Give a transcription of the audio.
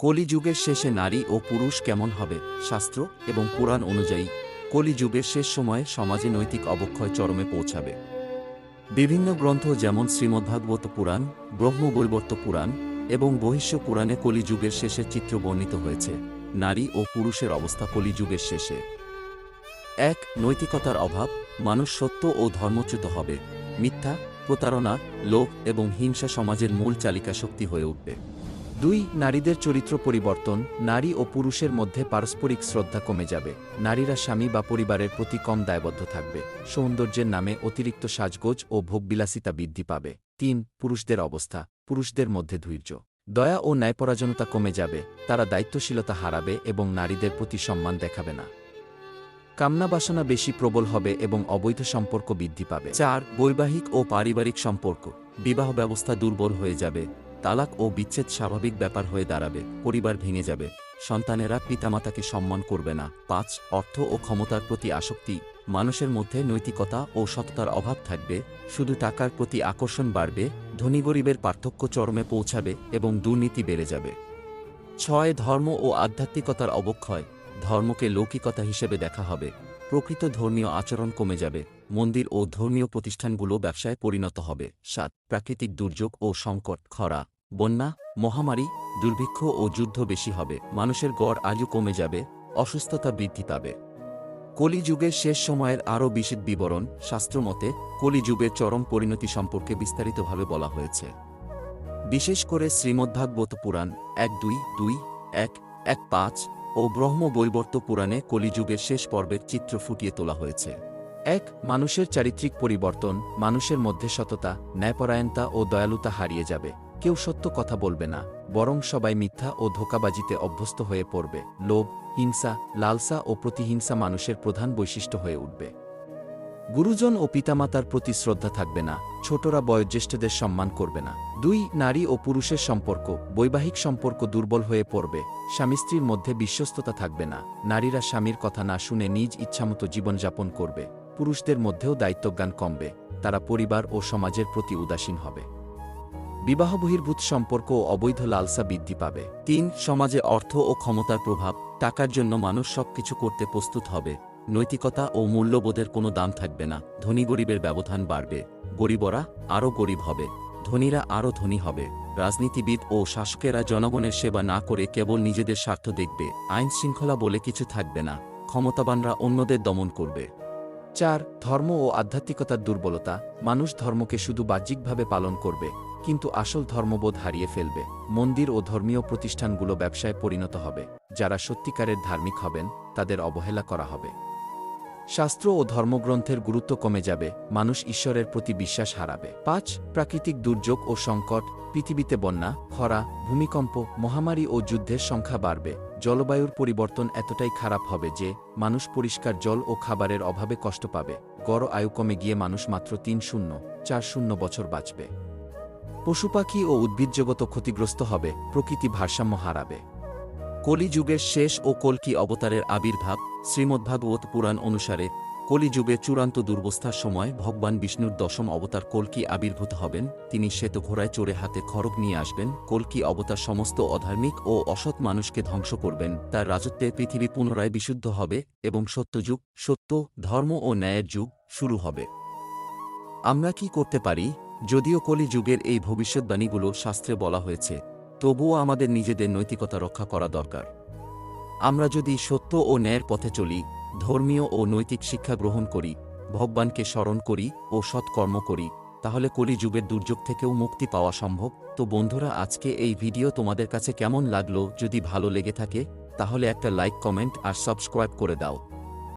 কলিযুগের শেষে নারী ও পুরুষ কেমন হবে? শাস্ত্র এবং পুরাণ অনুযায়ী, কলিযুগের শেষ সময়ে সমাজে নৈতিক অবক্ষয় চরমে পৌঁছাবে। বিভিন্ন গ্রন্থ যেমন শ্রীমদ্ভাগবত পুরাণ, ব্রহ্মবৈবর্ত পুরাণ এবং বহিষ্য পুরাণে কলিযুগের শেষের চিত্র বর্ণিত হয়েছে। নারী ও পুরুষের অবস্থা কলিযুগের শেষে। এক, নৈতিকতার অভাব, মানুষ সত্য ও ধর্মচ্যুত হবে। মিথ্যা, প্রতারণা, লোভ এবং হিংসা সমাজের মূল চালিকা শক্তি হয়ে উঠবে। দুই, নারীদের চরিত্র পরিবর্তন, নারী ও পুরুষের মধ্যে পারস্পরিক শ্রদ্ধা কমে যাবে। নারীরা স্বামী বা পরিবারের প্রতি কম দায়বদ্ধ থাকবে। সৌন্দর্যের নামে অতিরিক্ত সাজগোজ ও ভোগবিলাসিতা বৃদ্ধি পাবে। তিন, পুরুষদের অবস্থা, পুরুষদের মধ্যে ধৈর্য। দয়া ও ন্যায়পরাজনতা কমে যাবে, তারা দায়িত্বশীলতা হারাবে এবং নারীদের প্রতি সম্মান দেখাবে না। কামনা বাসনা বেশি প্রবল হবে এবং অবৈধ সম্পর্ক বৃদ্ধি পাবে। চার, বৈবাহিক ও পারিবারিক সম্পর্ক। বিবাহ ব্যবস্থা দুর্বল হয়ে যাবে। তালাক ও বিচ্ছেদ স্বাভাবিক ব্যাপার হয়ে দাঁড়াবে, পরিবার ভেঙে যাবে। সন্তানেরা পিতামাতাকে সম্মান করবে না। পাঁচ, অর্থ ও ক্ষমতার প্রতি আসক্তি। মানুষের মধ্যে নৈতিকতা ও সততার অভাব থাকবে, শুধু টাকার প্রতি আকর্ষণ বাড়বে, ধনী গরিবের পার্থক্য চরমে পৌঁছাবে এবং দুর্নীতি বেড়ে যাবে। ছয়, ধর্ম ও আধ্যাত্মিকতার অবক্ষয়। ধর্মকে লৌকিকতা হিসেবে দেখা হবে। প্রকৃত ধর্মীয় আচরণ কমে যাবে। মন্দির ও ধর্মীয় প্রতিষ্ঠানগুলো ব্যবসায় পরিণত হবে। সাত, প্রাকৃতিক দুর্যোগ ও সংকট, খরা। বন্যা, মহামারী, দুর্ভিক্ষ ও যুদ্ধ বেশি হবে। মানুষের গড় আয়ু কমে যাবে, অসুস্থতা বৃদ্ধি পাবে। কলিযুগের শেষ সময়ের আরও বিশদ বিবরণ শাস্ত্রমতে কলিযুগের চরম পরিণতি সম্পর্কে বিস্তারিতভাবে বলা হয়েছে। বিশেষ করে শ্রীমদ্ভাগবত পুরাণ এক দুই দুই এক এক পাঁচ ও ব্রহ্ম বৈবর্ত পুরাণে কলিযুগের শেষ পর্বের চিত্র ফুটিয়ে তোলা হয়েছে। এক, মানুষের চারিত্রিক পরিবর্তন, মানুষের মধ্যে সততা, ন্যায়পরায়ণতা ও দয়ালুতা হারিয়ে যাবে। কেউ সত্য কথা বলবে না, বরং সবাই মিথ্যা ও ধোকাবাজিতে অভ্যস্ত হয়ে পড়বে, লোভ, হিংসা, লালসা ও প্রতিহিংসা মানুষের প্রধান বৈশিষ্ট্য হয়ে উঠবে। গুরুজন ও পিতামাতার প্রতি শ্রদ্ধা থাকবে না, ছোটরা বয়োজ্যেষ্ঠদের সম্মান করবে না। দুই, নারী ও পুরুষের সম্পর্ক, বৈবাহিক সম্পর্ক দুর্বল হয়ে পড়বে, স্বামী স্ত্রীর মধ্যে বিশ্বস্ততা থাকবে না, নারীরা স্বামীর কথা না শুনে নিজ ইচ্ছামতো জীবনযাপন করবে, পুরুষদের মধ্যেও দায়িত্বজ্ঞান কমবে, তারা পরিবার ও সমাজের প্রতি উদাসীন হবে। বিবাহ বহির্ভূত সম্পর্ক ও অবৈধ লালসা বৃদ্ধি পাবে। তিন, সমাজে অর্থ ও ক্ষমতার প্রভাব, টাকার জন্য মানুষ সবকিছু করতে প্রস্তুত হবে। নৈতিকতা ও মূল্যবোধের কোনো দাম থাকবে না। ধনী গরিবের ব্যবধান বাড়বে। গরিবরা আরও গরিব হবে। ধনীরা আরও ধনী হবে। রাজনীতিবিদ ও শাসকেরা জনগণের সেবা না করে কেবল নিজেদের স্বার্থ দেখবে। আইন শৃঙ্খলা বলে কিছু থাকবে না। ক্ষমতাবানরা অন্যদের দমন করবে। চার, ধর্ম ও আধ্যাত্মিকতার দুর্বলতা। মানুষ ধর্মকে শুধু বাহ্যিকভাবে পালন করবে। কিন্তু আসল ধর্মবোধ হারিয়ে ফেলবে। মন্দির ও ধর্মীয় প্রতিষ্ঠানগুলো ব্যবসায় পরিণত হবে। যারা সত্যিকারের ধার্মিক হবেন, তাদের অবহেলা করা হবে। শাস্ত্র ও ধর্মগ্রন্থের গুরুত্ব কমে যাবে, মানুষ ঈশ্বরের প্রতি বিশ্বাস হারাবে। পাঁচ, প্রাকৃতিক দুর্যোগ ও সংকট, পৃথিবীতে বন্যা, খরা, ভূমিকম্প, মহামারী ও যুদ্ধের সংখ্যা বাড়বে। জলবায়ুর পরিবর্তন এতটাই খারাপ হবে যে, মানুষ পরিষ্কার জল ও খাবারের অভাবে কষ্ট পাবে। গড় আয়ু কমে গিয়ে মানুষ মাত্র তিন শূন্য, চার শূন্য বছর বাঁচবে। পশুপাখি ও উদ্ভিদজগত ক্ষতিগ্রস্ত হবে, প্রকৃতি ভারসাম্য হারাবে। কলিযুগের শেষ ও কল্কি অবতারের আবির্ভাব, শ্রীমদ্ভাগবত পুরাণ অনুসারে কলিযুগে চূড়ান্ত দুর্বস্থার সময় ভগবান বিষ্ণুর দশম অবতার কল্কি আবির্ভূত হবেন, তিনি শ্বেত ঘোড়ায় চড়ে হাতে খড়গ নিয়ে আসবেন, কল্কি অবতার সমস্ত অধার্মিক ও অসৎ মানুষকে ধ্বংস করবেন, তার রাজত্বে পৃথিবী পুনরায় বিশুদ্ধ হবে এবং সত্যযুগ, সত্য, ধর্ম ও ন্যায়ের যুগ শুরু হবে। আমরা কি করতে পারি? যদিও কলিযুগের এই ভবিষ্যৎবাণীগুলো শাস্ত্রে বলা হয়েছে, তবুও আমাদের নিজেদের নৈতিকতা রক্ষা করা দরকার। আমরা যদি সত্য ও ন্যায়ের পথে চলি, ধর্মীয় ও নৈতিক শিক্ষা গ্রহণ করি, ভগবানকে স্মরণ করি ও সৎকর্ম করি, তাহলে কলিযুগের দুর্যোগ থেকেও মুক্তি পাওয়া সম্ভব। তো বন্ধুরা, আজকে এই ভিডিও তোমাদের কাছে কেমন লাগল? যদি ভালো লেগে থাকে, তাহলে একটা লাইক, কমেন্ট আর সাবস্ক্রাইব করে দাও।